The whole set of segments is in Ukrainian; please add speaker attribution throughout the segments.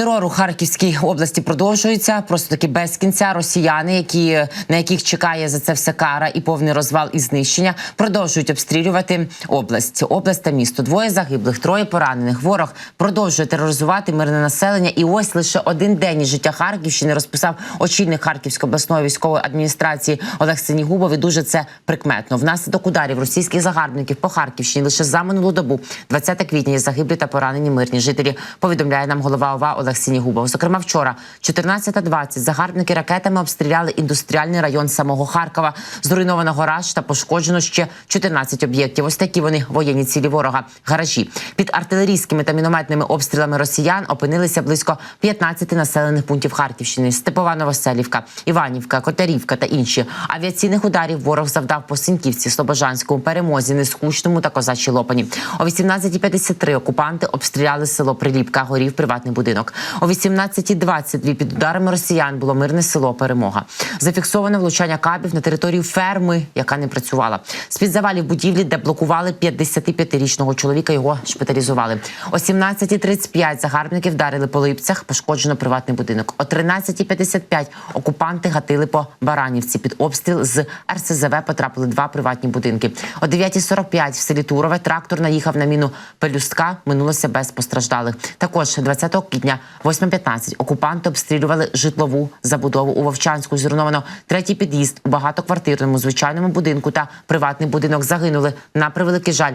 Speaker 1: Терор у Харківській області продовжується. Просто таки без кінця росіяни, які на яких чекає за це все кара і повний розвал і знищення, продовжують обстрілювати область. Область та місто. Двоє загиблих, троє поранених. Ворог продовжує тероризувати мирне населення. І ось лише один день із життя Харківщини розписав очільник Харківської обласної військової адміністрації Олег Синігубов. І дуже це прикметно. Внаслідок ударів російських загарбників по Харківщині лише за минулу добу, 20 квітня, загиблі та поранені мирні жителі. Повідомляє нам голова ОВА Олег Сінігубов. Зокрема, вчора, 14.20, загарбники ракетами обстріляли індустріальний район самого Харкова. Зруйновано гараж та пошкоджено ще 14 об'єктів. Ось такі вони воєнні цілі ворога. Гаражі під артилерійськими та мінометними обстрілами росіян опинилися близько 15 населених пунктів Харківщини: Степова Новоселівка, Іванівка, Котарівка та інші. Авіаційних ударів ворог завдав по Синьківці, Слобожанському, Перемозі, Нескучному та Козачій Лопані. О 18.53 окупанти обстріляли село Приліпка, горів приватний будинок. О 18.22 під ударами росіян було мирне село Перемога. Зафіксовано влучання кабів на територію ферми, яка не працювала. З під завалів будівлі, де блокували 55-річного чоловіка, його шпиталізували. О 17.35 загарбники вдарили по липцях, пошкоджено приватний будинок. О 13.55 окупанти гатили по Баранівці. Під обстріл з РСЗВ потрапили два приватні будинки. О 9.45 в селі Турове трактор наїхав на міну пелюстка. Минулося без постраждалих. Також 20 квітня, 8.15 окупанти обстрілювали житлову забудову у Вовчанську. Зруйновано третій під'їзд у багатоквартирному звичайному будинку та приватний будинок загинули на превеликий жаль.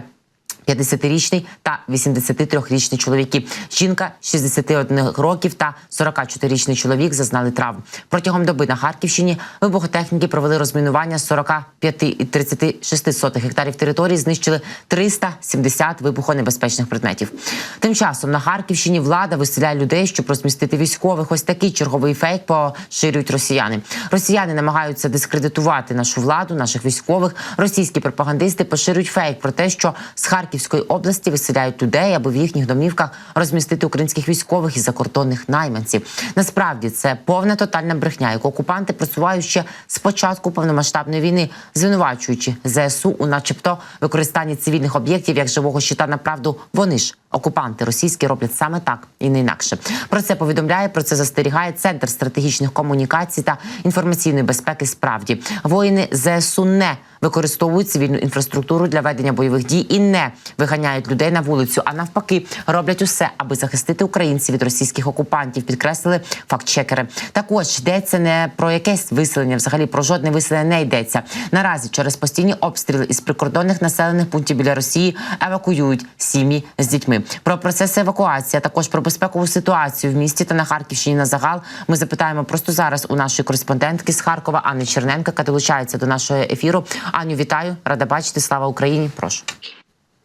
Speaker 1: 50-річний та 83-річний чоловіки. Жінка 61 років та 44-річний чоловік зазнали травм. Протягом доби на Харківщині вибухотехніки провели розмінування 45 і 36 сотих гектарів території, знищили 370 вибухонебезпечних предметів. Тим часом на Харківщині влада виселяє людей, щоб розмістити військових. Ось такий черговий фейк поширюють росіяни. Росіяни намагаються дискредитувати нашу владу, наших військових. Російські пропагандисти поширюють фейк про те, що з Харківської області виселяють людей, аби в їхніх домівках розмістити українських військових і закордонних найманців. Насправді це повна тотальна брехня, яку окупанти просувають ще з початку повномасштабної війни, звинувачуючи ЗСУ у, начебто, використанні цивільних об'єктів як живого щита на правду. Вони ж окупанти російські роблять саме так і не інакше. Про це повідомляє, про це застерігає центр стратегічних комунікацій та інформаційної безпеки. Справді воїни ЗСУ не використовують цивільну інфраструктуру для ведення бойових дій і не виганяють людей на вулицю, а навпаки, роблять усе, аби захистити українців від російських окупантів. Підкреслили фактчекери. Також йдеться не про якесь виселення, взагалі про жодне виселення не йдеться. Наразі через постійні обстріли із прикордонних населених пунктів біля Росії евакуюють сім'ї з дітьми. Про процеси евакуації, а також про безпекову ситуацію в місті та на Харківщині на загал. Ми запитаємо просто зараз у нашої кореспондентки з Харкова Анни Черненко, яка долучається до нашого ефіру. Аню, вітаю, рада бачити. Слава Україні! Прошу.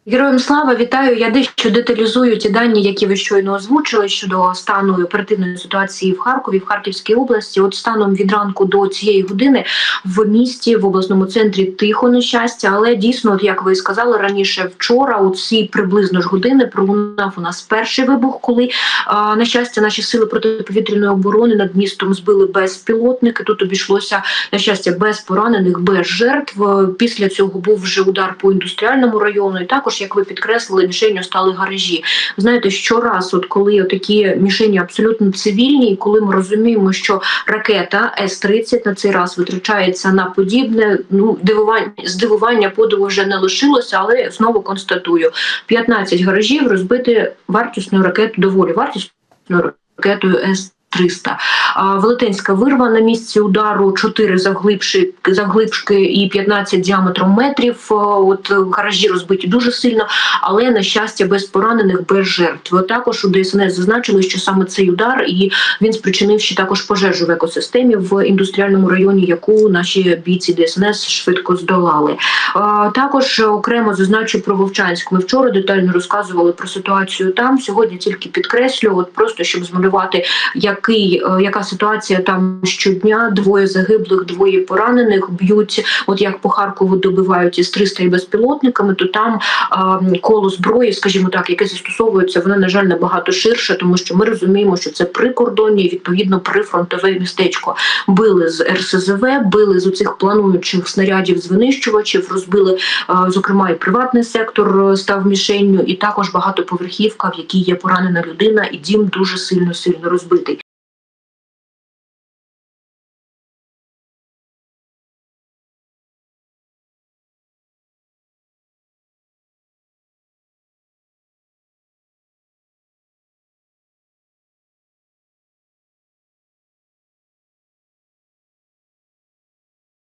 Speaker 2: Героям слава вітаю. Я дещо деталізую ті дані, які ви щойно озвучили щодо стану оперативної ситуації в Харкові, в Харківській області. От станом від ранку до цієї години в місті, в обласному центрі тихо на щастя, але дійсно, от як ви сказали раніше, вчора, у ці приблизно ж години, пролунав у нас перший вибух, коли а, на щастя наші сили протиповітряної оборони над містом збили безпілотники. Тут обійшлося на щастя без поранених, без жертв. Після цього був вже удар по індустріальному району, і також як ви підкреслили, мішенью стали гаражі. Знаєте, щораз, от коли такі мішені абсолютно цивільні, і коли ми розуміємо, що ракета С-30 на цей раз витрачається на подібне, ну дивування здивування подиву вже не лишилося, але знову констатую: 15 гаражів розбити вартісною ракетою, доволі вартісною ракетою С. 300. Велетенська вирва на місці удару 4 завглибши, завглибшки і 15 діаметром метрів. От гаражі розбиті дуже сильно, але на щастя без поранених, без жертв. Також у ДСНС зазначили, що саме цей удар і він спричинив ще також пожежу в екосистемі в індустріальному районі, яку наші бійці ДСНС швидко здолали. Також окремо зазначу про Вовчанськ. Ми вчора детально розказували про ситуацію там. Сьогодні тільки підкреслю, от просто щоб змалювати як який е, яка ситуація там щодня. Двоє загиблих, двоє поранених б'ють. От як по Харкову добивають із 300 і безпілотниками, то там коло зброї, скажімо так, яке застосовується, воно на жаль набагато ширше, тому що ми розуміємо, що це прикордонні, відповідно прифронтове містечко. Били з РСЗВ, били з оцих плануючих снарядів з винищувачів, розбили зокрема і приватний сектор е, став мішенню, і також багатоповерхівка, в якій є поранена людина, і дім дуже сильно сильно розбитий.